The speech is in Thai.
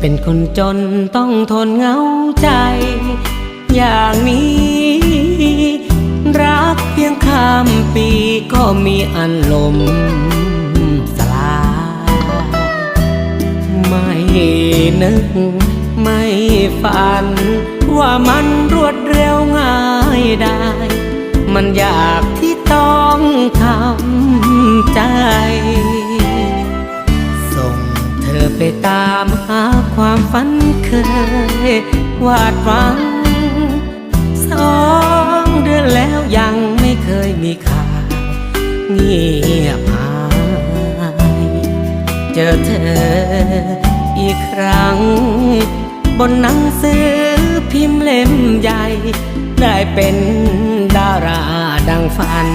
เป็นคนจนต้องทนเหงาใจ อย่างนี้ รักเพียงข้ามปีก็มีอันลมสลายไม่นึกไม่ฝัน ว่ามันรวดเร็วง่ายได้ มันอยากที่ต้องทำใจ ไปตามหาความฝันเคยวาดหวัง สองเดือนแล้วยังไม่เคยมีข่าวเงียบหายเจอเธออีกครั้ง บนหนังสือพิมพ์เล่มใหญ่ ได้เป็นดาราดังฝัน